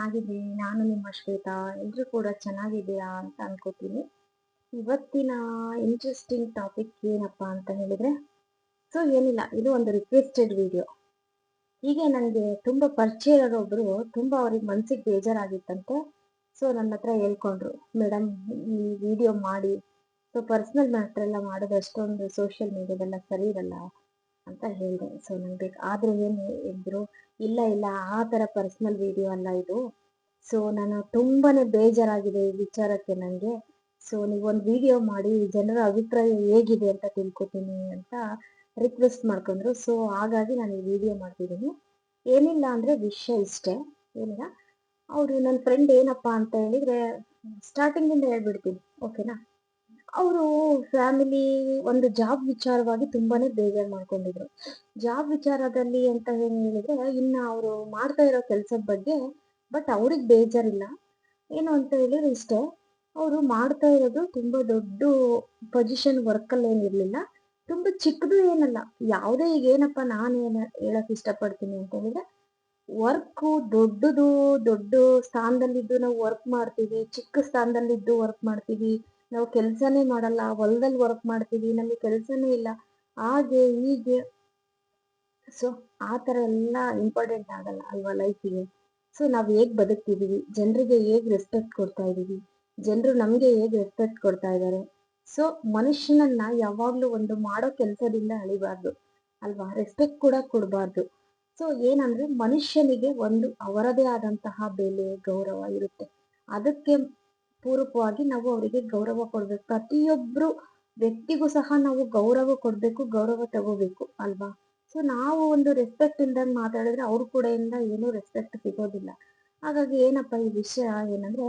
ಚೆನ್ನಾಗಿದ್ದೀನಿ ನಾನು ನಿಮ್ಮ ಶ್ವೇತಾ ಎಲ್ಲರೂ ಕೂಡ ಚೆನ್ನಾಗಿದ್ದೀರಾ ಅಂತ ಅನ್ಕೋತೀನಿ. ಇವತ್ತಿನ ಇಂಟ್ರೆಸ್ಟಿಂಗ್ ಟಾಪಿಕ್ ಏನಪ್ಪ ಅಂತ ಹೇಳಿದ್ರೆ ಸೊ ಏನಿಲ್ಲ, ಇದು ಒಂದು ರಿಕ್ವೆಸ್ಟೆಡ್ ವಿಡಿಯೋ ಹೀಗೆ ನನಗೆ ತುಂಬ ಪರಿಚಯ ಇರೋರೊಬ್ರು ತುಂಬ ಅವ್ರಿಗೆ ಮನ್ಸಿಗೆ ಬೇಜಾರಾಗಿತ್ತಂತೆ ಸೊ ನನ್ನ ಹತ್ರ ಹೇಳ್ಕೊಂಡ್ರು ಮೇಡಮ್ ಈ ವಿಡಿಯೋ ಮಾಡಿ ಸೊ ಪರ್ಸ್ನಲ್ ಮ್ಯಾಟ್ರ್ ಎಲ್ಲ ಮಾಡೋದು ಅಷ್ಟೊಂದು ಸೋಷಿಯಲ್ ಮೀಡಿಯಾದೆಲ್ಲ ಸರಿ ಇರಲ್ಲ ಅಂತ ಹೇಳಿದೆ. ಸೊ ನಂಗೆ ಆದ್ರೆ ಏನು ಹೇಳಿದ್ರು ಇಲ್ಲ ಇಲ್ಲ, ಆ ಥರ ಪರ್ಸ್ನಲ್ ವಿಡಿಯೋ ಅಲ್ಲ ಇದು ಸೊ ನಾನು ತುಂಬಾನೇ ಬೇಜಾರಾಗಿದೆ ಈ ವಿಚಾರಕ್ಕೆ ನನಗೆ ಸೊ ನೀವೊಂದು ವಿಡಿಯೋ ಮಾಡಿ, ಜನರ ಅಭಿಪ್ರಾಯ ಹೇಗಿದೆ ಅಂತ ತಿಳ್ಕೊತೀನಿ ಅಂತ ರಿಕ್ವೆಸ್ಟ್ ಮಾಡ್ಕೊಂಡ್ರು. ಸೊ ಹಾಗಾಗಿ ನಾನು ಈ ವಿಡಿಯೋ ಮಾಡ್ತಿದ್ದೀನಿ. ಏನಿಲ್ಲ ಅಂದರೆ ವಿಷಯ ಇಷ್ಟೇ. ಏನಿಲ್ಲ? ಅವರು ನನ್ನ ಫ್ರೆಂಡ್ ಏನಪ್ಪ ಅಂತ ಹೇಳಿದರೆ ಸ್ಟಾರ್ಟಿಂಗಿಂದ ಹೇಳ್ಬಿಡ್ತೀನಿ ಓಕೆನಾ ಅವರು ಫ್ಯಾಮಿಲಿ ಒಂದು ಜಾಬ್ ವಿಚಾರವಾಗಿ ತುಂಬಾನೇ ಬೇಜಾರು ಮಾಡ್ಕೊಂಡಿದ್ರು. ಜಾಬ್ ವಿಚಾರದಲ್ಲಿ ಅಂತ ಏನು ಹೇಳಿದ್ರೆ, ಇನ್ನು ಅವರು ಮಾಡ್ತಾ ಇರೋ ಕೆಲಸದ ಬಗ್ಗೆ ಬಟ್ ಅವ್ರಿಗೆ ಬೇಜಾರಿಲ್ಲ. ಏನು ಅಂತ ಹೇಳಿದ್ರೆ ಇಷ್ಟೇ, ಅವರು ಮಾಡ್ತಾ ಇರೋದು ತುಂಬಾ ದೊಡ್ಡ ಪೊಸಿಷನ್ ವರ್ಕಲ್ಲಿ ಏನಿರಲಿಲ್ಲ ತುಂಬಾ ಚಿಕ್ಕದು ಏನಲ್ಲ, ಯಾವುದೇ ಈಗ ಏನಪ್ಪ ನಾನು ಏನ ಹೇಳಕ್ ಇಷ್ಟಪಡ್ತೀನಿ ಅಂತ ಹೇಳಿದ್ರೆ ವರ್ಕ್ ದೊಡ್ಡದು, ದೊಡ್ಡ ಸ್ಥಾನದಲ್ಲಿದ್ದು ನಾವು ವರ್ಕ್ ಮಾಡ್ತೀವಿ, ಚಿಕ್ಕ ಸ್ಥಾನದಲ್ಲಿದ್ದು ವರ್ಕ್ ಮಾಡ್ತೀವಿ. ನಾವು ಕೆಲಸನೇ ಮಾಡಲ್ಲ, ಹೊಲದಲ್ಲಿ ವರ್ಕ್ ಮಾಡ್ತೀವಿ, ನಮಗೆ ಕೆಲಸನೇ ಇಲ್ಲ. ಹಾಗೆ, ಹೀಗೆ. ಸೊ ಆ ಥರ ಎಲ್ಲ ಇಂಪಾರ್ಟೆಂಟ್ ಆಗಲ್ಲ ಅಲ್ವಾ ಲೈಫಿಗೆ ಸೊ ನಾವು ಹೇಗೆ ಬದುಕ್ತಿದೀವಿ? ಜನರಿಗೆ ಹೇಗೆ ರೆಸ್ಪೆಕ್ಟ್ ಕೊಡ್ತಾ ಇದೀವಿ? ಜನರು ನಮಗೆ ಹೇಗೆ ರೆಸ್ಪೆಕ್ಟ್ ಕೊಡ್ತಾ ಇದ್ದಾರೆ ಸೊ ಮನುಷ್ಯನನ್ನ ಯಾವಾಗ್ಲೂ ಒಂದು ಮಾಡೋ ಕೆಲಸದಿಂದ ಅಳಿಬಾರ್ದು. ಅಲ್ವಾ? ರೆಸ್ಪೆಕ್ಟ್ ಕೂಡ ಕೊಡಬಾರ್ದು. ಸೊ ಏನಂದ್ರೆ ಮನುಷ್ಯನಿಗೆ ಒಂದು ಅವರದೇ ಆದಂತಹ ಬೆಲೆ, ಗೌರವ ಇರುತ್ತೆ. ಅದಕ್ಕೆ ಪೂರಕವಾಗಿ ನಾವು ಅವರಿಗೆ ಗೌರವ ಕೊಡ್ಬೇಕು. ಪ್ರತಿಯೊಬ್ರು ವ್ಯಕ್ತಿಗೂ ಸಹ ನಾವು ಗೌರವ ಕೊಡ್ಬೇಕು, ಗೌರವ ತಗೋಬೇಕು. ಅಲ್ವಾ? ಸೊ ನಾವು ಒಂದು ರೆಸ್ಪೆಕ್ಟ್ ಇಂದ ಮಾತಾಡಿದ್ರೆ ಅವ್ರ ಕೂಡ ಏನು ಏನೂ ರೆಸ್ಪೆಕ್ಟ್ ಸಿಗೋದಿಲ್ಲ. ಹಾಗಾಗಿ ಏನಪ್ಪ ಈ ವಿಷಯ ಏನಂದ್ರೆ,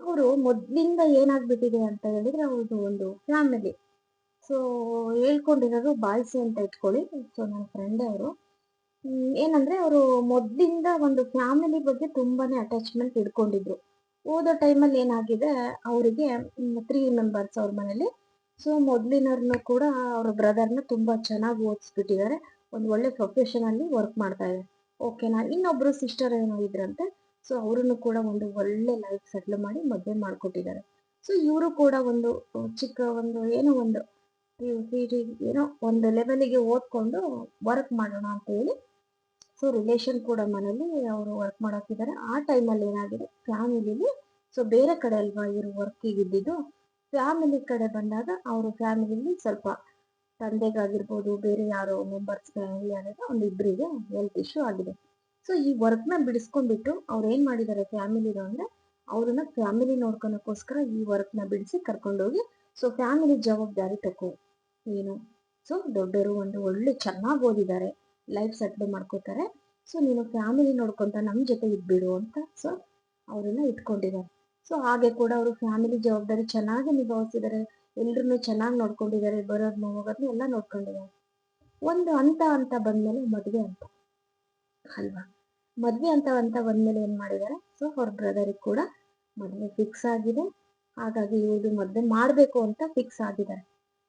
ಅವರು ಮೊದ್ಲಿಂದ ಏನಾಗ್ಬಿಟ್ಟಿದೆ ಅಂತ ಹೇಳಿದ್ರೆ ಅವ್ರದ್ದು ಒಂದು ಫ್ಯಾಮಿಲಿ ಸೊ ಹೇಳ್ಕೊಂಡಿರೋದು ಬಾಯ್ಸಿ ಅಂತ ಇಟ್ಕೊಳ್ಳಿ. ಸೊ ನನ್ನ ಫ್ರೆಂಡ್ ಅವರು. ಏನಂದ್ರೆ ಅವರು ಮೊದ್ಲಿಂದ ಒಂದು ಫ್ಯಾಮಿಲಿ ಬಗ್ಗೆ ತುಂಬಾನೇ ಅಟ್ಯಾಚ್ಮೆಂಟ್ ಇಟ್ಕೊಂಡಿದ್ರು. ಓದೋ ಟೈಮಲ್ಲಿ ಏನಾಗಿದೆ, ಅವರಿಗೆ ತ್ರೀ ಮೆಂಬರ್ಸ್ ಅವ್ರ ಮನೇಲಿ. ಸೊ ಮೊದ್ಲಿನವ್ರನ್ನು ಕೂಡ ಅವ್ರ ಬ್ರದರ್ನ ತುಂಬಾ ಚೆನ್ನಾಗಿ ಓದಿಸ್ಬಿಟ್ಟಿದ್ದಾರೆ. ಒಂದು ಒಳ್ಳೆ ಪ್ರೊಫೆಷನಲ್ಲಿ ವರ್ಕ್ ಮಾಡ್ತಾ ಇದ್ದಾರೆ. ಓಕೆನಾ ಇನ್ನೊಬ್ಬರು ಸಿಸ್ಟರ್ ಏನೋ ಇದ್ರಂತೆ ಸೊ ಅವರನ್ನು ಕೂಡ ಒಂದು ಒಳ್ಳೆ ಲೈಫ್ ಸೆಟ್ಲ್ ಮಾಡಿ ಮದುವೆ ಮಾಡ್ಕೊಟ್ಟಿದ್ದಾರೆ. ಸೊ ಇವರು ಕೂಡ ಒಂದು ಚಿಕ್ಕ ಒಂದು ಏನೋ ಒಂದು ಏನೋ ಒಂದು ಲೆವೆಲಿಗೆ ಓದ್ಕೊಂಡು ವರ್ಕ್ ಮಾಡೋಣ ಅಂತ ಹೇಳಿ ಸೊ ರಿಲೇಷನ್ ಕೂಡ ಮನೇಲಿ ಅವರು ವರ್ಕ್ ಮಾಡೋಕಿದ್ದಾರೆ. ಆ ಟೈಮಲ್ಲಿ ಏನಾಗಿದೆ ಫ್ಯಾಮಿಲಿಲಿ ಸೊ ಬೇರೆ ಕಡೆ ಅಲ್ವಾ ಇವರು ವರ್ಕಿಗೆ ಇದ್ದಿದ್ದು ಫ್ಯಾಮಿಲಿ ಕಡೆ ಬಂದಾಗ ಅವರು ಫ್ಯಾಮಿಲಿಲಿ ಸ್ವಲ್ಪ ತಂದೆಗಾಗಿರ್ಬೋದು, ಬೇರೆ ಯಾರೋ ಮೆಂಬರ್ಸ್ ಫ್ಯಾಮಿಲಿ ಅನ್ನೋದು ಒಂದು ಇಬ್ಬರಿಗೆ ಹೆಲ್ತ್ ಇಶ್ಯೂ ಆಗಿದೆ. ಸೊ ಈ ವರ್ಕ್ನ ಬಿಡಿಸ್ಕೊಂಡ್ಬಿಟ್ಟು ಅವ್ರು ಏನು ಮಾಡಿದ್ದಾರೆ ಫ್ಯಾಮಿಲಿದು ಅಂದರೆ ಅವ್ರನ್ನ ಫ್ಯಾಮಿಲಿ ನೋಡ್ಕೊಳಕ್ಕೋಸ್ಕರ ಈ ವರ್ಕ್ನ ಬಿಡಿಸಿ ಕರ್ಕೊಂಡೋಗಿ ಸೊ ಫ್ಯಾಮಿಲಿ ಜವಾಬ್ದಾರಿ ತಗೋ ಏನು? ಸೊ ದೊಡ್ಡವರು ಒಂದು ಒಳ್ಳೆ ಚೆನ್ನಾಗಿ ಓದಿದ್ದಾರೆ ಲೈಫ್ ಸೆಟ್ಲ್ ಮಾಡ್ಕೋತಾರೆ. ಸೊ ನೀನು ಫ್ಯಾಮಿಲಿ ನೋಡ್ಕೊಂತ ನಮ್ಮ ಜೊತೆ ಇದ್ಬಿಡು ಅಂತ ಸೊ ಅವ್ರನ್ನ ಇಟ್ಕೊಂಡಿದ್ದಾರೆ ಸೊ ಹಾಗೆ ಕೂಡ ಅವರು ಫ್ಯಾಮಿಲಿ ಜವಾಬ್ದಾರಿ ಚೆನ್ನಾಗಿ ನಿಭಾಯಿಸಿದ್ದಾರೆ ಎಲ್ರನ್ನೂ ಚೆನ್ನಾಗಿ ನೋಡ್ಕೊಂಡಿದ್ದಾರೆ ಬರೋರ್ ಮೊಮ್ಮಗರ್ನ ಎಲ್ಲ ನೋಡ್ಕೊಂಡಿದ್ದಾರೆ ಒಂದು ಹಂತ ಅಂತ ಬಂದ್ಮೇಲೆ ಮದುವೆ ಅಂತ. ಅಲ್ವಾ? ಮದ್ವೆ ಅಂತ ಅಂತ ಬಂದ್ಮೇಲೆ ಏನ್ ಮಾಡಿದ್ದಾರೆ ಸೊ ಅವ್ರ ಬ್ರದರಿಗೆ ಕೂಡ ಮದುವೆ ಫಿಕ್ಸ್ ಆಗಿದೆ. ಹಾಗಾಗಿ ಇವ್ರದ್ದು ಮದುವೆ ಮಾಡ್ಬೇಕು ಅಂತ ಫಿಕ್ಸ್ ಆಗಿದ್ದಾರೆ.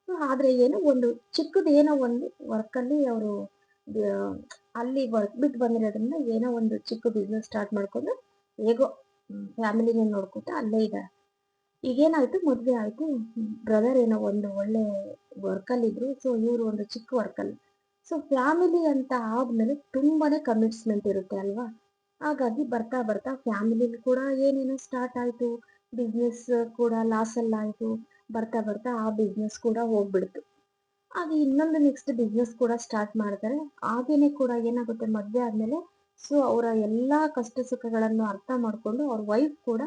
ಸೊ ಆದ್ರೆ ಏನೋ ಒಂದು ಚಿಕ್ಕದ ಏನೋ ಒಂದು ವರ್ಕಲ್ಲಿ ಅವರು ಅಲ್ಲಿ ವರ್ಕ್ ಬಿಟ್ಟು ಬಂದಿರೋದ್ರಿಂದ ಏನೋ ಒಂದು ಚಿಕ್ಕ ಬಿಸ್ನೆಸ್ ಸ್ಟಾರ್ಟ್ ಮಾಡ್ಕೊಂಡು ಹೇಗೋ ಫ್ಯಾಮಿಲಿನ ನೋಡ್ಕೊತ ಅಲ್ಲೇ ಇದ್ದಾರೆ. ಈಗೇನಾಯ್ತು, ಮದುವೆ ಆಯ್ತು. ಬ್ರದರ್ ಏನೋ ಒಂದು ಒಳ್ಳೆ ವರ್ಕಲ್ಲಿ ಇದ್ರು ಸೊ ಇವರು ಒಂದು ಚಿಕ್ಕ ವರ್ಕಲ್ಲಿ ಸೊ ಫ್ಯಾಮಿಲಿ ಅಂತ ಆದ್ಮೇಲೆ ತುಂಬಾನೇ ಕಮಿಟ್ಸ್ಮೆಂಟ್ ಇರುತ್ತೆ ಅಲ್ವಾ? ಹಾಗಾಗಿ ಬರ್ತಾ ಬರ್ತಾ ಫ್ಯಾಮಿಲಿ ಕೂಡ ಏನೇನೋ ಸ್ಟಾರ್ಟ್ ಆಯ್ತು. ಬಿಸ್ನೆಸ್ ಕೂಡ ಲಾಸ್ ಅಲ್ಲಿ ಆಯ್ತು. ಬರ್ತಾ ಬರ್ತಾ ಆ ಬಿಸ್ನೆಸ್ ಕೂಡ ಹೋಗ್ಬಿಡ್ತು. ಹಾಗೆ ಇನ್ನೊಂದು ನೆಕ್ಸ್ಟ್ ಬಿಸ್ನೆಸ್ ಕೂಡ ಸ್ಟಾರ್ಟ್ ಮಾಡ್ತಾರೆ. ಹಾಗೇನೆ ಕೂಡ ಏನಾಗುತ್ತೆ, ಮದುವೆ ಆದ್ಮೇಲೆ ಸೊ ಅವರ ಎಲ್ಲಾ ಕಷ್ಟ ಸುಖಗಳನ್ನು ಅರ್ಥ ಮಾಡ್ಕೊಂಡು ಅವ್ರ ವೈಫ್ ಕೂಡ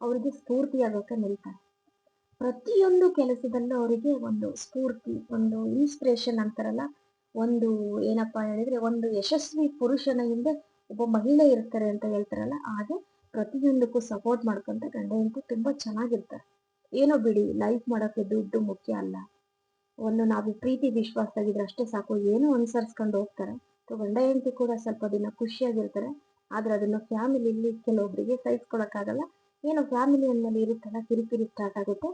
ಅವರಿಗೆ ಸ್ಫೂರ್ತಿಯಾಗೋಕೆ ನಿಲ್ತಾರೆ. ಪ್ರತಿಯೊಂದು ಕೆಲಸದಲ್ಲೂ ಅವರಿಗೆ ಒಂದು ಸ್ಫೂರ್ತಿ, ಒಂದು ಇನ್ಸ್ಪಿರೇಷನ್ ಅಂತಾರಲ್ಲ, ಒಂದು ಏನಪ್ಪಾ ಹೇಳಿದ್ರೆ ಒಂದು ಯಶಸ್ವಿ ಪುರುಷನ ಹಿಂದೆ ಒಬ್ಬ ಮಹಿಳೆ ಇರ್ತಾರೆ ಅಂತ ಹೇಳ್ತಾರಲ್ಲ, ಹಾಗೆ ಪ್ರತಿಯೊಂದಕ್ಕೂ ಸಪೋರ್ಟ್ ಮಾಡ್ಕೊಂತ ಗಂಡ ತುಂಬಾ ಚೆನ್ನಾಗಿರ್ತಾರೆ. ಏನೋ ಬಿಡಿ ಲೈಫ್ ಮಾಡೋಕೆ ದುಡ್ಡು ಮುಖ್ಯ ಅಲ್ಲ. ಒಂದು ನಾವು ಪ್ರೀತಿ ವಿಶ್ವಾಸದಾಗಿದ್ರೆ ಅಷ್ಟೇ ಸಾಕು, ಏನೋ ಅನುಸರಿಸ್ಕೊಂಡು ಹೋಗ್ತಾರೆ. ಗಂಡ ಹೆಂಡತಿ ಕೂಡ ಸ್ವಲ್ಪ ದಿನ ಖುಷಿಯಾಗಿರ್ತಾರೆ, ಆದ್ರೆ ಅದನ್ನ ಫ್ಯಾಮಿಲಿಲಿ ಕೆಲವೊಬ್ಬರಿಗೆ ಸಹಿಸ್ಕೊಳಕ್ಕಾಗಲ್ಲ. ಏನೋ ಫ್ಯಾಮಿಲಿ ಅಂದಮೇಲೆ ಇರುತ್ತಲ್ಲ ಕಿರಿಕಿರಿ ಸ್ಟಾರ್ಟ್ ಆಗುತ್ತೆ.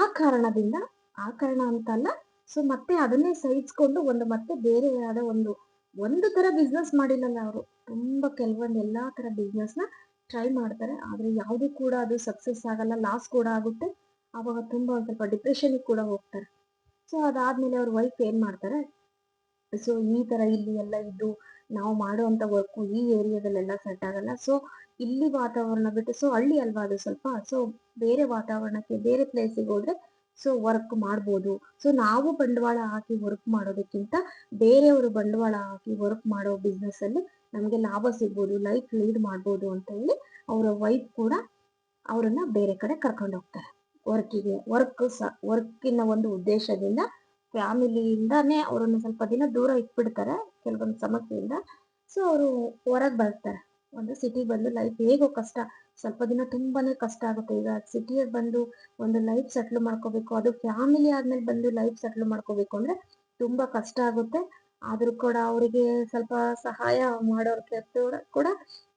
ಆ ಕಾರಣದಿಂದ, ಆ ಕಾರಣ ಅಂತ ಅಲ್ಲ ಸೊ ಮತ್ತೆ ಅದನ್ನೇ ಸಹಿಸ್ಕೊಂಡು ಒಂದು ಮತ್ತೆ ಬೇರೆ ಆದ ಒಂದು ಒಂದು ತರ ಬಿಸ್ನೆಸ್ ಮಾಡಿಲ್ಲಲ್ಲ ಅವರು. ತುಂಬಾ ಕೆಲವೊಂದು ಎಲ್ಲಾ ತರ ಬಿಸ್ನೆಸ್ನ ಟ್ರೈ ಮಾಡ್ತಾರೆ. ಆದರೆ ಯಾವುದು ಕೂಡ ಅದು ಸಕ್ಸಸ್ ಆಗಲ್ಲ ಲಾಸ್ ಕೂಡ ಆಗುತ್ತೆ. ಆವಾಗ ತುಂಬ ಒಂದು ಸ್ವಲ್ಪ ಡಿಪ್ರೆಷನಿಗೆ ಕೂಡ ಹೋಗ್ತಾರೆ. ಸೊ ಅದಾದ್ಮೇಲೆ ಅವ್ರ ವೈಫ್ ಏನು ಮಾಡ್ತಾರೆ? ಸೊ ಈ ಥರ ಇಲ್ಲಿ ಎಲ್ಲ ಇದ್ದು, ನಾವು ಮಾಡುವಂಥ ವರ್ಕು ಈ ಏರಿಯಾದಲ್ಲೆಲ್ಲ ಸೆಟ್ ಆಗಲ್ಲ. ಸೊ ಇಲ್ಲಿ ವಾತಾವರಣ ಬಿಟ್ಟು ಸೊ ಹಳ್ಳಿ ಅಲ್ವಾ ಅದು ಸ್ವಲ್ಪ? ಸೊ ಬೇರೆ ವಾತಾವರಣಕ್ಕೆ, ಬೇರೆ ಪ್ಲೇಸಿಗೆ ಹೋದ್ರೆ ಸೊ ವರ್ಕ್ ಮಾಡ್ಬೋದು. ಸೊ ನಾವು ಬಂಡವಾಳ ಹಾಕಿ ವರ್ಕ್ ಮಾಡೋದಕ್ಕಿಂತ ಬೇರೆಯವರು ಬಂಡವಾಳ ಹಾಕಿ ವರ್ಕ್ ಮಾಡೋ ಬಿಸ್ನೆಸ್ ಅಲ್ಲಿ ನಮಗೆ ಲಾಭ ಸಿಗ್ಬೋದು ಲೈಫ್ ಲೀಡ್ ಮಾಡ್ಬೋದು ಅಂತ ಹೇಳಿ ಅವರ ವೈಫ್ ಕೂಡ ಅವರನ್ನ ಬೇರೆ ಕಡೆ ಕರ್ಕೊಂಡು ಹೋಗ್ತಾರೆ. ವರ್ಕಿಗೆ ವರ್ಕ್ ಸ ವರ್ಕಿನ ಒಂದು ಉದ್ದೇಶದಿಂದ ಫ್ಯಾಮಿಲಿಯಿಂದಾನೇ ಅವರನ್ನು ಸ್ವಲ್ಪ ದಿನ ದೂರ ಇಟ್ಬಿಡ್ತಾರೆ, ಕೆಲವೊಂದು ಸಮಸ್ಯೆಯಿಂದ. ಸೊ ಅವರು ಹೊರಗೆ ಬರ್ತಾರೆ. ಒಂದು ಸಿಟಿ ಬಂದು ಲೈಫ್ ಹೇಗೋ ಕಷ್ಟ. ಸ್ವಲ್ಪ ದಿನ ತುಂಬಾನೇ ಕಷ್ಟ ಆಗುತ್ತೆ. ಈಗ ಸಿಟಿಯಲ್ಲಿ ಬಂದು ಒಂದು ಲೈಫ್ ಸೆಟ್ಲ್ ಮಾಡ್ಕೋಬೇಕು, ಅದು ಫ್ಯಾಮಿಲಿ ಆದ್ಮೇಲೆ ಬಂದು ಲೈಫ್ ಸೆಟ್ಲ್ ಮಾಡ್ಕೋಬೇಕು ಅಂದ್ರೆ ತುಂಬಾ ಕಷ್ಟ ಆಗುತ್ತೆ. ಆದ್ರೂ ಕೂಡ ಅವರಿಗೆ ಸ್ವಲ್ಪ ಸಹಾಯ ಮಾಡೋರ್ ಕೂಡ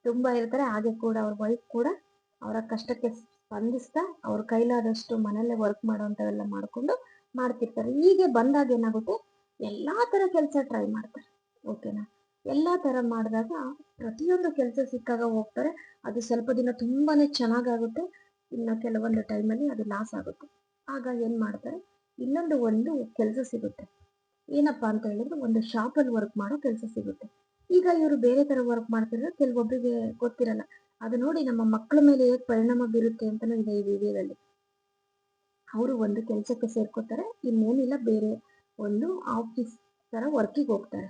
ತುಂಬಾ ಇರ್ತಾರೆ ಹಾಗೆ ಕೂಡ ಅವ್ರ ವೈಫ್ ಕೂಡ ಅವರ ಕಷ್ಟಕ್ಕೆ ಸ್ಪಂದಿಸ್ತಾ ಅವ್ರ ಕೈಲಾದಷ್ಟು ಮನೆಯಲ್ಲೇ ವರ್ಕ್ ಮಾಡೋಂಥವೆಲ್ಲ ಮಾಡ್ಕೊಂಡು ಮಾಡ್ತಿರ್ತಾರೆ. ಹೀಗೆ ಬಂದಾಗ ಏನಾಗುತ್ತೆ? ಎಲ್ಲಾ ತರ ಕೆಲಸ ಟ್ರೈ ಮಾಡ್ತಾರೆ. ಓಕೆನಾ ಎಲ್ಲಾ ತರ ಮಾಡಿದಾಗ ಪ್ರತಿಯೊಂದು ಕೆಲಸ ಸಿಕ್ಕಾಗ ಹೋಗ್ತಾರೆ. ಅದು ಸ್ವಲ್ಪ ದಿನ ತುಂಬಾ ಚೆನ್ನಾಗಾಗುತ್ತೆ. ಇನ್ನು ಕೆಲವೊಂದು ಟೈಮಲ್ಲಿ ಅದು ಲಾಸ್ ಆಗುತ್ತೆ. ಆಗ ಏನು ಮಾಡ್ತಾರೆ? ಇನ್ನೊಂದು ಒಂದು ಕೆಲಸ ಸಿಗುತ್ತೆ. ಏನಪ್ಪ ಅಂತ ಹೇಳಿದ್ರೆ ಒಂದು ಶಾಪಲ್ಲಿ ವರ್ಕ್ ಮಾಡೋ ಕೆಲಸ ಸಿಗುತ್ತೆ. ಈಗ ಇವರು ಬೇರೆ ತರ ವರ್ಕ್ ಮಾಡ್ತಿರೋ ಕೆಲವೊಬ್ಬರಿಗೆ ಗೊತ್ತಿರಲ್ಲ. ಅದು ನೋಡಿ ನಮ್ಮ ಮಕ್ಕಳ ಮೇಲೆ ಹೇಗೆ ಪರಿಣಾಮ ಬೀರುತ್ತೆ ಅಂತಲೂ ಇದೆ ಈ ವಿಡಿಯೋದಲ್ಲಿ. ಅವರು ಒಂದು ಕೆಲಸಕ್ಕೆ ಸೇರ್ಕೋತಾರೆ. ಇನ್ನೇನಿಲ್ಲ, ಬೇರೆ ಒಂದು ಆಫೀಸ್ ತರ ವರ್ಕಿಗೆ ಹೋಗ್ತಾರೆ.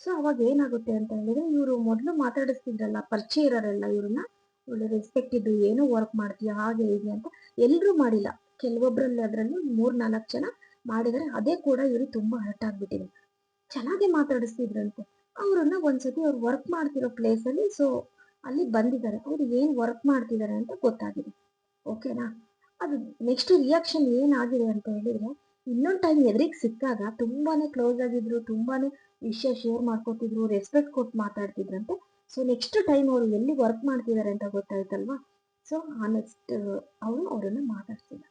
ಸೊ ಅವಾಗ ಏನಾಗುತ್ತೆ ಅಂತ ಹೇಳಿದ್ರೆ, ಇವರು ಮೊದಲು ಮಾತಾಡಿಸ್ತಿದ್ರಲ್ಲ ಪರಿಚಯ ಇರೋರೆಲ್ಲ ಇವ್ರನ್ನ, ಒಳ್ಳೆ ರೆಸ್ಪೆಕ್ಟ್ ಇದ್ದು ಏನೋ ವರ್ಕ್ ಮಾಡ್ತೀಯ, ಹಾಗೆ ಹೀಗೆ ಅಂತ ಎಲ್ಲರೂ ಮಾಡಿಲ್ಲ. ಕೆಲವೊಬ್ಬರಲ್ಲಿ ಅದರಲ್ಲಿ ಮೂರ್ ನಾಲ್ಕು ಜನ ಮಾಡಿದರೆ ಅದೇ ಕೂಡ ಇವರು ತುಂಬಾ ಹರ್ಟ್ ಆಗ್ಬಿಟ್ಟಿದೆ ಚೆನ್ನಾಗಿ ಮಾತಾಡಿಸ್ತಿದ್ರಂತೆ. ಅವ್ರನ್ನ ಒಂದ್ಸತಿ ಅವ್ರು ವರ್ಕ್ ಮಾಡ್ತಿರೋ ಪ್ಲೇಸ್ ಅಲ್ಲಿ ಸೊ ಅಲ್ಲಿ ಬಂದಿದ್ದಾರೆ. ಅವ್ರು ಏನ್ ವರ್ಕ್ ಮಾಡ್ತಿದ್ದಾರೆ ಅಂತ ಗೊತ್ತಾಗಿದೆ. ಓಕೆನಾ ಅದು ನೆಕ್ಸ್ಟ್ ರಿಯಾಕ್ಷನ್ ಏನಾಗಿದೆ ಅಂತ ಹೇಳಿದ್ರೆ ಇನ್ನೊಂದು ಟೈಮ್ ಎದುರಿಗೆ ಸಿಕ್ಕಾಗ ತುಂಬಾನೇ ಕ್ಲೋಸ್ ಆಗಿದ್ರು, ತುಂಬಾನೇ ವಿಷಯ ಶೇರ್ ಮಾಡ್ಕೊತಿದ್ರು ರೆಸ್ಪೆಕ್ಟ್ ಕೊಟ್ಟು ಮಾತಾಡ್ತಿದ್ರಂತೆ. ಸೊ ನೆಕ್ಸ್ಟ್ ಟೈಮ್ ಅವರು ಎಲ್ಲಿ ವರ್ಕ್ ಮಾಡ್ತಿದ್ದಾರೆ ಅಂತ ಗೊತ್ತಾಯ್ತಲ್ವಾ? ಸೊ ಆ ನೆಕ್ಸ್ಟ್ ಅವರು ಅವರನ್ನು ಮಾತಾಡ್ತಿದ್ದಾರೆ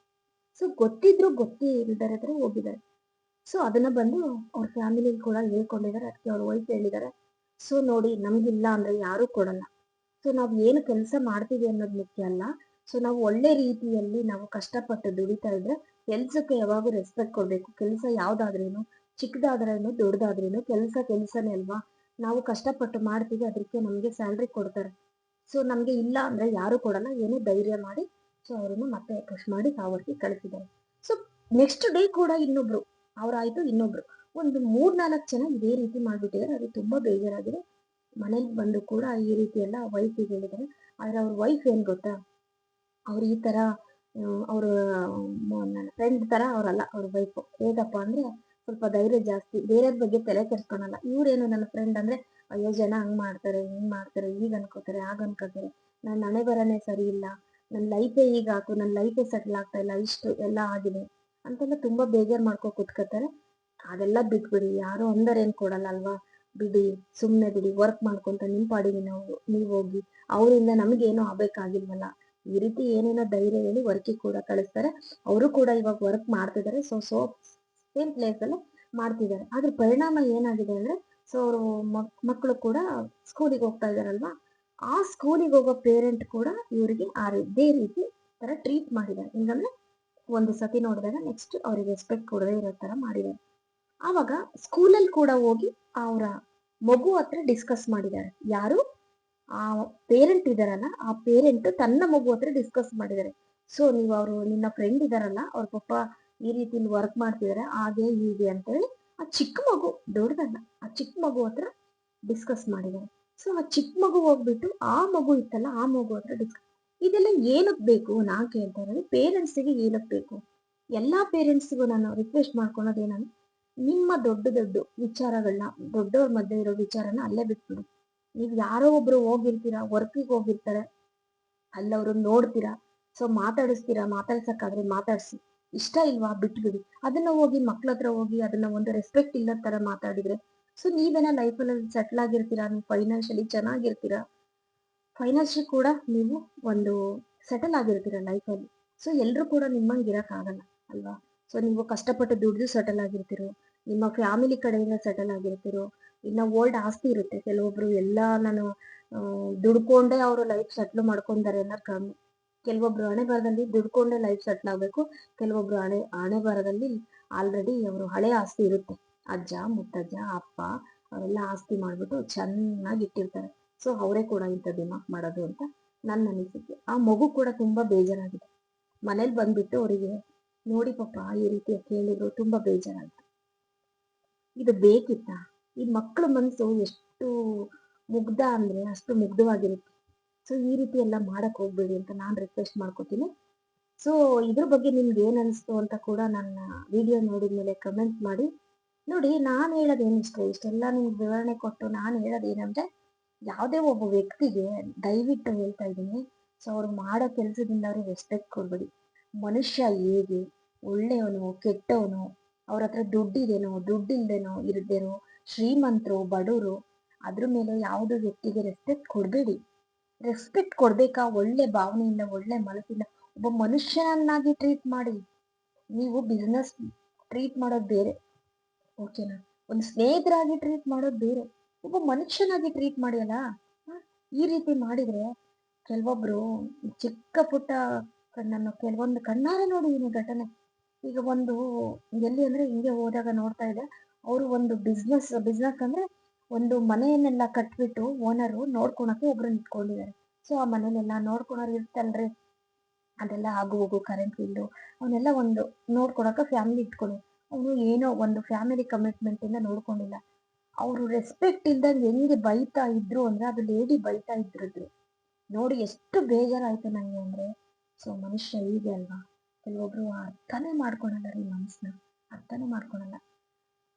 ಸೊ ಗೊತ್ತಿದ್ರು ಗೊತ್ತೇ ಇಲ್ದಾರೆ ಹತ್ರ ಹೋಗಿದ್ದಾರೆ ಸೊ ಅದನ್ನ ಬಂದು ಅವ್ರ ಫ್ಯಾಮಿಲಿ ಕೂಡ ಹೇಳ್ಕೊಂಡಿದ್ದಾರೆ ಅದಕ್ಕೆ ಅವ್ರ ವೈಫ್ ಹೇಳಿದ್ದಾರೆ ಸೊ ನೋಡಿ ನಮ್ಗಿಲ್ಲ ಅಂದ್ರೆ ಯಾರು ಕೊಡಲ್ಲ. ಸೊ ನಾವು ಏನು ಕೆಲಸ ಮಾಡ್ತೀವಿ ಅನ್ನೋದು ಮುಖ್ಯ ಅಲ್ಲ. ಸೊ ನಾವು ಒಳ್ಳೆ ರೀತಿಯಲ್ಲಿ ನಾವು ಕಷ್ಟಪಟ್ಟು ದುಡಿತಾ ಇದ್ರೆ ಕೆಲ್ಸಕ್ಕೆ ಯಾವಾಗೂ ರೆಸ್ಪೆಕ್ಟ್ ಕೊಡ್ಬೇಕು. ಕೆಲಸ ಯಾವ್ದಾದ್ರೇನು, ಚಿಕ್ಕದಾದ್ರೇನು, ದೊಡ್ಡದಾದ್ರೇನು ಕೆಲಸ ಕೆಲಸನೇ ಅಲ್ವಾ? ನಾವು ಕಷ್ಟಪಟ್ಟು ಮಾಡ್ತೀವಿ ಅದಕ್ಕೆ ನಮಗೆ ಸ್ಯಾಲ್ರಿ ಕೊಡ್ತಾರೆ. ಸೊ ನಮ್ಗೆ ಇಲ್ಲ ಅಂದ್ರೆ ಯಾರು ಕೊಡಲ್ಲ, ಏನೋ ಧೈರ್ಯ ಮಾಡಿ ಸೊ ಅವ್ರನ್ನ ಮತ್ತೆ ಪುಷ್ ಮಾಡಿ ಸಾವರ್ಸಿ ಕಳಿಸಿದ್ದಾರೆ. ಸೊ ನೆಕ್ಸ್ಟ್ ಡೇ ಕೂಡ ಇನ್ನೊಬ್ರು, ಅವ್ರಾಯ್ತು ಇನ್ನೊಬ್ರು. ಒಂದು ಮೂರ್ ನಾಲ್ಕು ಜನ ಇದೇ ರೀತಿ ಮಾಡ್ಬಿಟ್ಟಿದ್ದಾರೆ. ಅದು ತುಂಬಾ ಬೇಜಾರಾಗಿದೆ. ಮನೇಲಿ ಬಂದು ಕೂಡ ಈ ರೀತಿ ಎಲ್ಲ ವೈಫಿಗೆ ಹೇಳಿದ್ದಾರೆ. ಆದ್ರೆ ಅವ್ರ ವೈಫ್ ಏನ್ ಗೊತ್ತಾ? ಅವ್ರು ಈ ತರ ಅವ್ರ ನನ್ನ ಫ್ರೆಂಡ್ ತರ ಅವರಲ್ಲ, ಅವ್ರ ವೈಫ್ ಹೇಗಪ್ಪ ಅಂದ್ರೆ ಸ್ವಲ್ಪ ಧೈರ್ಯ ಜಾಸ್ತಿ, ಬೇರೆಯವ್ರ ಬಗ್ಗೆ ತಲೆ ಕೆಡ್ಸ್ಕೊಳಲ್ಲ. ಇವ್ರೇನು ನನ್ನ ಫ್ರೆಂಡ್ ಅಂದ್ರೆ, ಅಯ್ಯೋ ಜನ ಹಂಗ್ ಮಾಡ್ತಾರೆ, ಹಿಂಗ್ ಮಾಡ್ತಾರೆ ಈಗ ಅನ್ಕೋತಾರೆ ಆಗ ಅನ್ಕೋತಾರೆ. ನನ್ನ ಹಣೆ ಬರನೇ ಸರಿ ಇಲ್ಲ. ನನ್ನ ಲೈಫೇ ಈಗ ಹಾಕು ನನ್ನ ಲೈಫೇ ಸೆಟ್ಲ್ ಆಗ್ತಾ ಇಲ್ಲ, ಇಷ್ಟು, ಎಲ್ಲ ಆಗಿದೆ. ಅಂತೆಲ್ಲ ತುಂಬಾ ಬೇಜಾರ್ ಮಾಡ್ಕೊ ಕುತ್ಕೋತಾರೆ ಅದೆಲ್ಲ ಬಿಟ್ಬಿಡಿ, ಯಾರು ಏನ್ ಕೊಡಲ್ಲ ಅಲ್ವಾ? ಬಿಡಿ, ಸುಮ್ನೆ ಬಿಡಿ ವರ್ಕ್ ಮಾಡ್ಕೊಂತ ನಿಮ್ ಪಾಡಿಗೆ ನಾವು, ನೀವ್ ಹೋಗಿ. ಅವರಿಂದ ನಮಗೇನು ಆಗ್ಬೇಕಾಗಿಲ್ವಲ್ಲ? ಈ ರೀತಿ ಏನೇನೋ ಧೈರ್ಯ ಹೇಳಿ ವರ್ಕಿಗೆ ಕೂಡ ಕಳಿಸ್ತಾರೆ. ಅವರು ಕೂಡ ಇವಾಗ ವರ್ಕ್ ಮಾಡ್ತಿದ್ದಾರೆ. ಸೊ ಸೊ ಸೇಮ್ ಪ್ಲೇಸ್ ಅಲ್ಲಿ ಮಾಡ್ತಿದ್ದಾರೆ. ಅದ್ರ ಪರಿಣಾಮ ಏನಾಗಿದೆ ಅಂದ್ರೆ ಸೊ ಅವರು ಮಕ್ಕಳು ಕೂಡ ಸ್ಕೂಲಿಗೆ ಹೋಗ್ತಾ ಇದಾರಲ್ವಾ ಆ ಸ್ಕೂಲಿಗೆ ಹೋಗೋ ಪೇರೆಂಟ್ ಕೂಡ ಇವರಿಗೆ ಆ ಇದೇ ರೀತಿ ತರ ಟ್ರೀಟ್ ಮಾಡಿದ್ದಾರೆ. ಹೆಂಗಂದ್ರೆ ಒಂದು ಸತಿ ನೋಡಿದಾಗ ನೆಕ್ಸ್ಟ್ ಅವ್ರಿಗೆ ರೆಸ್ಪೆಕ್ಟ್ ಕೊಡದೇ ಇರೋ ತರ ಮಾಡಿದ್ದಾರೆ. ಆವಾಗ ಸ್ಕೂಲಲ್ಲಿ ಕೂಡ ಹೋಗಿ ಅವರ ಮಗು ಹತ್ರ ಡಿಸ್ಕಸ್ ಮಾಡಿದ್ದಾರೆ. ಯಾರು? ಆ ಪೇರೆಂಟ್ ಇದಾರಲ್ಲ, ಆ ಪೇರೆಂಟ್ ತನ್ನ ಮಗು ಹತ್ರ ಡಿಸ್ಕಸ್ ಮಾಡಿದ್ದಾರೆ ಸೊ ನೀವು ಅವರು ನಿನ್ನ ಫ್ರೆಂಡ್ ಇದಾರಲ್ಲ, ಅವ್ರ ಪಪ್ಪ ಈ ರೀತಿ ವರ್ಕ್ ಮಾಡ್ತಿದಾರೆ, ಹಾಗೆ ಹೀಗೆ ಅಂತ ಹೇಳಿ ಆ ಚಿಕ್ಕ ಮಗು ದೊಡ್ಡದಲ್ಲ, ಆ ಚಿಕ್ಕ ಮಗು ಹತ್ರ ಡಿಸ್ಕಸ್ ಮಾಡಿದ್ದಾರೆ ಸೊ ಆ ಚಿಕ್ಕ ಮಗು ಹೋಗ್ಬಿಟ್ಟು ಆ ಮಗು ಇತ್ತಲ್ಲ, ಆ ಮಗು ಹತ್ರ ಡಿಸ್ಕಸ್ ಇದೆಲ್ಲ ಏನಕ್ಕೆ ಬೇಕು? ನಾ ಕೇಳ್ತಾ ಇರೋದು ಪೇರೆಂಟ್ಸಿಗೆ ಏನಕ್ಕೆ ಬೇಕು? ಎಲ್ಲಾ ಪೇರೆಂಟ್ಸ್ಗೂ ನಾನು ರಿಕ್ವೆಸ್ಟ್ ಮಾಡ್ಕೊಳೋದೇನಂದ್ರೆ, ನಿಮ್ಮ ದೊಡ್ಡ ದೊಡ್ಡ ವಿಚಾರಗಳನ್ನ, ದೊಡ್ಡವ್ರ ಮಧ್ಯೆ ಇರೋ ವಿಚಾರನ ಅಲ್ಲೇ ಬಿಟ್ಬಿಡಿ. ನೀವು ಯಾರೋ ಒಬ್ರು ಹೋಗಿರ್ತೀರಾ ವರ್ಕಿಗೆ ಹೋಗಿರ್ತಾರೆ, ಅಲ್ಲವ್ರು ನೋಡ್ತೀರಾ ಸೊ ಮಾತಾಡಿಸ್ತೀರಾ, ಮಾತಾಡ್ಸಕ್ಕಾದ್ರೆ ಮಾತಾಡ್ಸಿ. ಇಷ್ಟ ಇಲ್ವಾ? ಬಿಟ್ಬಿಡಿ. ಅದನ್ನ ಹೋಗಿ ಮಕ್ಳ ಹತ್ರ ಹೋಗಿ ಅದನ್ನ ಒಂದು ರೆಸ್ಪೆಕ್ಟ್ ಇಲ್ಲದ ತರ ಮಾತಾಡಿದ್ರೆ ಸೊ ನೀವೇನ ಲೈಫಲ್ಲಿ ಸೆಟ್ಲ್ ಆಗಿರ್ತೀರಾ? ನೀವು ಫೈನಾನ್ಷಿಯಲಿ ಚೆನ್ನಾಗಿರ್ತೀರಾ? ಫೈನಾನ್ಷಿಯಲ್ ಕೂಡ ನೀವು ಒಂದು ಸೆಟಲ್ ಆಗಿರ್ತೀರ ಲೈಫಲ್ಲಿ ಸೊ ಎಲ್ಲರೂ ಕೂಡ ನಿಮ್ಮಂಗೆ ಇರೋಕ್ಕಾಗಲ್ಲ ಅಲ್ವಾ? ಸೊ ನೀವು ಕಷ್ಟಪಟ್ಟು ದುಡ್ದು ಸೆಟಲ್ ಆಗಿರ್ತೀರೋ ನಿಮ್ಮ ಫ್ಯಾಮಿಲಿ ಕಡೆಯಿಂದ ಸೆಟಲ್ ಆಗಿರ್ತೀರೋ, ಇನ್ನು ಓಲ್ಡ್ ಆಸ್ತಿ ಇರುತ್ತೆ. ಕೆಲವೊಬ್ರು ಎಲ್ಲ ನಾನು ದುಡ್ಕೊಂಡೇ ಅವರು ಲೈಫ್ ಸೆಟ್ಲ್ ಮಾಡ್ಕೊಂತಾರೆ ಅನ್ನೋದು ಕಮ್ಮಿ ಕೆಲವೊಬ್ರು ಹಣೆ ಬರದಲ್ಲಿ ದುಡ್ಕೊಂಡೇ ಲೈಫ್ ಸೆಟ್ಲ್ ಆಗಬೇಕು. ಕೆಲವೊಬ್ರು ಹಣೆ ಹಣೆ ಬರದಲ್ಲಿ ಆಲ್ರೆಡಿ ಅವರು ಹಳೆ ಆಸ್ತಿ ಇರುತ್ತೆ. ಅಜ್ಜ, ಮುತ್ತಜ್ಜ, ಅಪ್ಪ ಅವರೆಲ್ಲ ಆಸ್ತಿ ಮಾಡ್ಬಿಟ್ಟು ಚೆನ್ನಾಗಿ ಇಟ್ಟಿರ್ತಾರೆ. ಸೊ ಅವರೇ ಕೂಡ ಇಂಥ ದಿನ ಮಾಡೋದು ಅಂತ ನನ್ನ ಅನಿಸಿಕೆ. ಆ ಮಗು ಕೂಡ ತುಂಬಾ ಬೇಜಾರಾಗಿದೆ. ಮನೇಲಿ ಬಂದ್ಬಿಟ್ಟು ಅವರಿಗೆ, ನೋಡಿ ಪಾಪ, ಈ ರೀತಿ ಕೇಳಿದ್ರು, ತುಂಬಾ ಬೇಜಾರಾಯ್ತು. ಇದು ಬೇಕಿತ್ತ? ಈ ಮಕ್ಕಳ ಮನಸ್ಸು ಎಷ್ಟು ಮುಗ್ಧ ಅಂದ್ರೆ ಅಷ್ಟು ಮುಗ್ಧವಾಗಿರುತ್ತೆ. ಸೊ ಈ ರೀತಿ ಎಲ್ಲ ಮಾಡಕ್ ಹೋಗ್ಬೇಡಿ ಅಂತ ನಾನು ರಿಕ್ವೆಸ್ಟ್ ಮಾಡ್ಕೋತೀನಿ. ಸೊ ಇದ್ರ ಬಗ್ಗೆ ನಿಮ್ಗೆ ಏನ್ ಅನಿಸ್ತು ಅಂತ ಕೂಡ ನನ್ನ ವಿಡಿಯೋ ನೋಡಿದ ಮೇಲೆ ಕಮೆಂಟ್ ಮಾಡಿ. ನೋಡಿ, ನಾನು ಹೇಳೋದೇನು ಇಷ್ಟ? ಇಷ್ಟೆಲ್ಲ ನಿಮ್ಗೆ ವಿವರಣೆ ಕೊಟ್ಟು ನಾನು ಹೇಳೋದೇನಂದ್ರೆ ಯಾವುದೇ ಒಬ್ಬ ವ್ಯಕ್ತಿಗೆ ದಯವಿಟ್ಟು ಹೇಳ್ತಾ ಇದ್ದೀನಿ. ಸೊ ಅವ್ರು ಮಾಡೋ ಕೆಲಸದಿಂದ ಅವ್ರಿಗೆ ರೆಸ್ಪೆಕ್ಟ್ ಕೊಡ್ಬೇಡಿ. ಮನುಷ್ಯ ಹೇಗೆ? ಒಳ್ಳೆಯವನು, ಕೆಟ್ಟವನು ಅವ್ರ ಹತ್ರ ದುಡ್ಡಿದೇನೋ, ದುಡ್ಡಿಲ್ದೇನೋ ಇರದೇನೋ ಶ್ರೀಮಂತರು, ಬಡವರು, ಅದ್ರ ಮೇಲೆ ಯಾವುದೋ ವ್ಯಕ್ತಿಗೆ ರೆಸ್ಪೆಕ್ಟ್ ಕೊಡಬೇಡಿ. ರೆಸ್ಪೆಕ್ಟ್ ಕೊಡ್ಬೇಕಾ? ಒಳ್ಳೆ ಭಾವನೆಯಿಂದ, ಒಳ್ಳೆ ಮನಸ್ಸಿಂದ ಒಬ್ಬ ಮನುಷ್ಯನನ್ನಾಗಿ ಟ್ರೀಟ್ ಮಾಡಿ. ನೀವು ಬಿಸ್ನೆಸ್ ಟ್ರೀಟ್ ಮಾಡೋದು ಬೇರೆ. ಓಕೆನಾ ಒಂದು ಸ್ನೇಹಿತರಾಗಿ ಟ್ರೀಟ್ ಮಾಡೋದು ಬೇರೆ. ಒಬ್ಬ ಮನುಷ್ಯನಾಗಿ ಟ್ರೀಟ್ ಮಾಡಿಯಲ್ಲ? ಈ ರೀತಿ ಮಾಡಿದ್ರೆ ಕೆಲವೊಬ್ರು ಚಿಕ್ಕ ಪುಟ್ಟ ಕಣ್ಣನ್ನು, ಕೆಲವೊಂದು ಕಣ್ಣಾರೆ ನೋಡಿದೀನಿ ಘಟನೆ. ಈಗ ಒಂದು ಎಲ್ಲಿ ಅಂದ್ರೆ ಹಿಂಗೆ ಹೋದಾಗ ನೋಡ್ತಾ ಇದೆ, ಅವರು ಒಂದು ಬಿಸ್ನೆಸ್ ಬಿಸ್ನೆಸ್ ಅಂದ್ರೆ ಒಂದು ಮನೆಯನ್ನೆಲ್ಲ ಕಟ್ಬಿಟ್ಟು ಓನರು ನೋಡ್ಕೊಳಕ್ಕೆ ಒಬ್ರು ನಿಂತ್ಕೊಂಡಿದ್ದಾರೆ. ಸೊ ಆ ಮನೆಯನ್ನೆಲ್ಲ ನೋಡ್ಕೊಳೋರು ಇರ್ತಲ್ರಿ ಅದೆಲ್ಲ ಆಗು ಹೋಗು ಕರೆಂಟ್ ಬಿಲ್ಲು ಅವನ್ನೆಲ್ಲ ಒಂದು ನೋಡ್ಕೊಳಕ ಫ್ಯಾಮಿಲಿ ಇಟ್ಕೊಳ್ಳಿ ಅವನು ಏನೋ ಒಂದು ಫ್ಯಾಮಿಲಿ ಕಮಿಟ್ಮೆಂಟ್ ಇಂದ ನೋಡ್ಕೊಂಡಿಲ್ಲ. ಅವರು ರೆಸ್ಪೆಕ್ಟ್ ಇಲ್ದಂಗೆ ಹೆಂಗೆ ಬೈತಾ ಇದ್ರು ಅಂದ್ರೆ ಅದು ಲೇಡಿ ಬೈತಾ ಇದ್ರದ್ದು. ನೋಡಿ ಎಷ್ಟು ಬೇಜಾರಾಯ್ತು ನಂಗೆ ಅಂದ್ರೆ. ಸೊ ಮನುಷ್ಯ ಹೀಗೆ ಅಲ್ವಾ? ಕೆಲವೊಬ್ರು ಅರ್ಥನೇ ಮಾಡ್ಕೊಳಲ್ಲ ರೀ ಮನಸ್ಸನ್ನ ಅರ್ಥನೇ ಮಾಡ್ಕೊಳಲ್ಲ.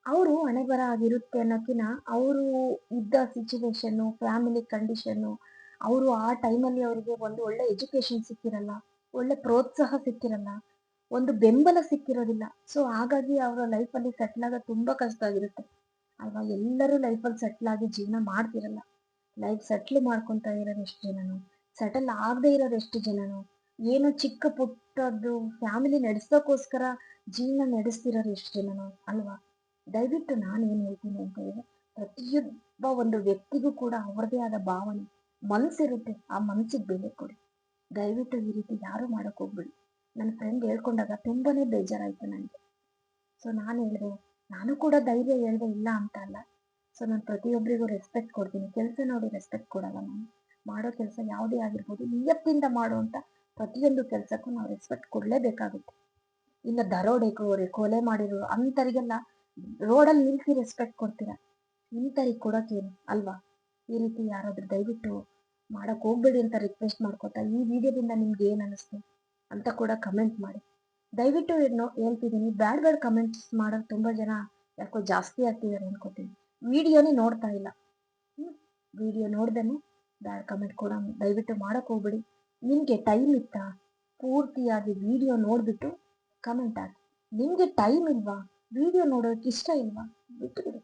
ಅವರು ಹಣೆ ಬರ ಆಗಿರುತ್ತೆ ಅನ್ನೋಕಿನ ಅವರು ಇದ್ದ ಸಿಚುವೇಶನ್ನು ಫ್ಯಾಮಿಲಿ ಕಂಡೀಷನ್ನು ಅವರು ಆ ಟೈಮಲ್ಲಿ ಅವರಿಗೆ ಒಂದು ಒಳ್ಳೆ ಎಜುಕೇಶನ್ ಸಿಕ್ಕಿರಲ್ಲ, ಒಳ್ಳೆ ಪ್ರೋತ್ಸಾಹ ಸಿಕ್ಕಿರಲ್ಲ, ಒಂದು ಬೆಂಬಲ ಸಿಕ್ಕಿರೋದಿಲ್ಲ. ಸೊ ಹಾಗಾಗಿ ಅವರ ಲೈಫಲ್ಲಿ ಸೆಟ್ಲ್ ಆಗೋದು ತುಂಬ ಕಷ್ಟ ಆಗಿರುತ್ತೆ. ಅಲ್ವಾ? ಎಲ್ಲರೂ ಲೈಫಲ್ಲಿ ಸೆಟ್ಲ್ ಆಗಿ ಜೀವನ ಮಾಡ್ತಿರಲ್ಲ. ಲೈಫ್ ಸೆಟ್ಲ್ ಮಾಡ್ಕೊತಾ ಇರೋದು ಎಷ್ಟು ಜನನು? ಸೆಟಲ್ ಆಗದೆ ಇರೋರು ಎಷ್ಟು ಜನನು? ಏನೋ ಚಿಕ್ಕ ಪುಟ್ಟದ್ದು ಫ್ಯಾಮಿಲಿ ನಡೆಸೋಕ್ಕೋಸ್ಕರ ಜೀವನ ನಡೆಸ್ತಿರೋರು ಎಷ್ಟು ಜನ ಅಲ್ವಾ? ದಯವಿಟ್ಟು ನಾನು ಏನು ಹೇಳ್ತೀನಿ ಅಂತ ಹೇಳಿದ್ರೆ, ಪ್ರತಿಯೊಬ್ಬ ಒಂದು ವ್ಯಕ್ತಿಗೂ ಕೂಡ ಅವರದೇ ಆದ ಭಾವನೆ ಮನಸ್ಸಿರುತ್ತೆ ಆ ಮನಸ್ಸಿಗೆ ಬೆಲೆ ಕೊಡಿ. ದಯವಿಟ್ಟು ಈ ರೀತಿ ಯಾರು ಮಾಡಕ್ ಹೋಗ್ಬಿಡಿ. ನನ್ನ ಫ್ರೆಂಡ್ ಹೇಳ್ಕೊಂಡಾಗ ತುಂಬಾನೇ ಬೇಜಾರಾಯಿತು ನನಗೆ ಸೊ ನಾನು ಹೇಳಿದೆ, ನಾನು ಕೂಡ ಧೈರ್ಯ ಹೇಳ್ದೆ ಇಲ್ಲ ಅಂತ ಅಲ್ಲ. ಸೊ ನಾನು ಪ್ರತಿಯೊಬ್ಬರಿಗೂ ರೆಸ್ಪೆಕ್ಟ್ ಕೊಡ್ತೀನಿ. ಕೆಲಸ ನೋಡಿ ರೆಸ್ಪೆಕ್ಟ್ ಕೊಡಲ್ಲ ನಾನು. ಮಾಡೋ ಕೆಲಸ ಯಾವುದೇ ಆಗಿರ್ಬೋದು, ನಿಯತ್ತಿಂದ ಮಾಡುವಂತ ಪ್ರತಿಯೊಂದು ಕೆಲಸಕ್ಕೂ ನಾವು ರೆಸ್ಪೆಕ್ಟ್ ಕೊಡಲೇಬೇಕಾಗುತ್ತೆ. ಇಲ್ಲ ದರೋಡೆಕೋರೆ ಕೊಲೆ ಮಾಡಿರೋ ಅಂಥರಿಗೆಲ್ಲ ರೋಡಲ್ಲಿ ನಿಲ್ಸಿ ರೆಸ್ಪೆಕ್ಟ್ ಕೊಡ್ತೀರಾ? ಇಂಥವ್ರಿಗೆ ಕೊಡೋಕೇನು? ಅಲ್ವಾ? ಈ ರೀತಿ ಯಾರಾದರೂ ದಯವಿಟ್ಟು ಮಾಡಕ್ ಹೋಗ್ಬೇಡಿ ಅಂತ ರಿಕ್ವೆಸ್ಟ್ ಮಾಡ್ಕೊತಾ ಈ ವಿಡಿಯೋದಿಂದ ನಿಮ್ಗೆ ಏನು ಅನಿಸ್ತು ಅಂತ ಕೂಡ ಕಮೆಂಟ್ ಮಾಡಿ. ದಯವಿಟ್ಟು ಏನೋ ಹೇಳ್ತಿದ್ದೀನಿ, ಬ್ಯಾಡ್ ಬ್ಯಾಡ್ ಕಮೆಂಟ್ಸ್ ಮಾಡೋದು ತುಂಬಾ ಜನ ಯಾಕೋ ಜಾಸ್ತಿ ಆಗ್ತಿದ್ದಾರೆ ಅನ್ಕೋತೀನಿ. ವಿಡಿಯೋನೇ ನೋಡ್ತಾ ಇಲ್ಲ. ವಿಡಿಯೋ ನೋಡ್ದೇನೆ ಬ್ಯಾಡ್ ಕಮೆಂಟ್ ಕೂಡ ದಯವಿಟ್ಟು ಮಾಡಕ್ ಹೋಗ್ಬೇಡಿ. ನಿಮ್ಗೆ ಟೈಮ್ ಇತ್ತಾ? ಪೂರ್ತಿಯಾಗಿ ವಿಡಿಯೋ ನೋಡಿಬಿಟ್ಟು ಕಮೆಂಟ್ ಹಾಕಿ. ನಿಮಗೆ ಟೈಮ್ ಇಲ್ವಾ? ವಿಡಿಯೋ ನೋಡೋಕೆ ಇಷ್ಟ ಇಲ್ವಾ? ಬಿಟ್ಟುಬಿಡಿ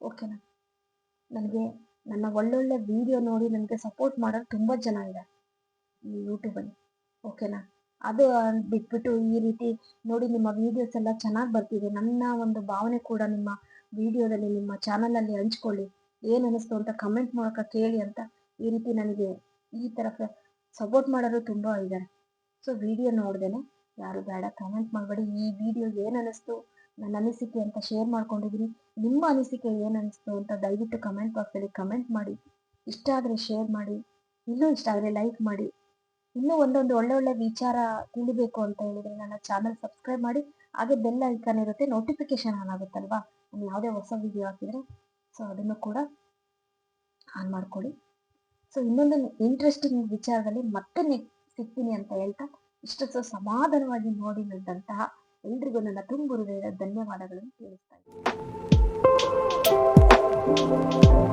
ಓಕೆನಾ ನನಗೆ, ನನ್ನ ಒಳ್ಳೊಳ್ಳೆ ವಿಡಿಯೋ ನೋಡಿ ನನಗೆ ಸಪೋರ್ಟ್ ಮಾಡೋರು ತುಂಬ ಜನ ಇದೆ ಈ ಯೂಟ್ಯೂಬಲ್ಲಿ ಓಕೆನಾ ಅದು ಬಿಟ್ಬಿಟ್ಟು ಈ ರೀತಿ ನೋಡಿ ನಿಮ್ಮ ವೀಡಿಯೋಸ್ ಎಲ್ಲ ಚೆನ್ನಾಗಿ ಬರ್ತಿದೆ. ನನ್ನ ಒಂದು ಭಾವನೆ ಕೂಡ ನಿಮ್ಮ ವಿಡಿಯೋದಲ್ಲಿ ನಿಮ್ಮ ಚಾನಲಲ್ಲಿ ಹಂಚ್ಕೊಳ್ಳಿ. ಏನು ಅನ್ನಿಸ್ತು ಅಂತ ಕಮೆಂಟ್ ಮೂಲಕ ಕೇಳಿ ಅಂತ ಈ ರೀತಿ ನನಗೆ ಈ ಥರ ಸಪೋರ್ಟ್ ಮಾಡೋರು ತುಂಬ ಇದ್ದಾರೆ ಸೊ ವಿಡಿಯೋ ನೋಡ್ದೇನೆ ಯಾರು ಬೇಡ ಕಮೆಂಟ್ ಮಾಡಬೇಡಿ. ಈ ವಿಡಿಯೋ ಏನು ಅನ್ನಿಸ್ತು? ನನ್ನ ಅನಿಸಿಕೆ ಅಂತ ಶೇರ್ ಮಾಡ್ಕೊಂಡಿದ್ದೀನಿ ನಿಮ್ಮ ಅನಿಸಿಕೆ ಏನು ಅನಿಸ್ತು ಅಂತ ದಯವಿಟ್ಟು ಕಮೆಂಟ್ ಬಾಕ್ಸಲ್ಲಿ ಕಮೆಂಟ್ ಮಾಡಿ. ಇಷ್ಟ ಆದರೆ ಶೇರ್ ಮಾಡಿ. ಇನ್ನೂ ಇಷ್ಟ ಆದರೆ ಲೈಕ್ ಮಾಡಿ. ಇನ್ನೂ ಒಂದೊಂದು ಒಳ್ಳೆ ಒಳ್ಳೆ ವಿಚಾರ ತಿಳಿಬೇಕು ಅಂತ ಹೇಳಿದರೆ ನನ್ನ ಚಾನಲ್ ಸಬ್ಸ್ಕ್ರೈಬ್ ಮಾಡಿ. ಹಾಗೆ ಬೆಲ್ ಐಕಾನ್ ಇರುತ್ತೆ ನೋಟಿಫಿಕೇಶನ್ ಆನ್ ಆಗುತ್ತಲ್ವಾ? ನಾನು ಯಾವುದೇ ಹೊಸ ವಿಡಿಯೋ ಹಾಕಿದರೆ ಸೊ ಅದನ್ನು ಕೂಡ ಆನ್ ಮಾಡ್ಕೊಳ್ಳಿ. ಸೊ ಇನ್ನೊಂದು ಇಂಟ್ರೆಸ್ಟಿಂಗ್ ವಿಚಾರದಲ್ಲಿ ಮತ್ತೆ ಸಿಗ್ತೀನಿ ಅಂತ ಹೇಳ್ತಾ ಇಷ್ಟು ಸಮಾಧಾನವಾಗಿ ನೋಡಿ ನಂತಹ ಎಲ್ರಿಗೂ ನನ್ನ ತುಂಬು ಹೃದಯದ ಧನ್ಯವಾದಗಳನ್ನು ತಿಳಿಸ್ತಾ ಇದ್ದೀನಿ.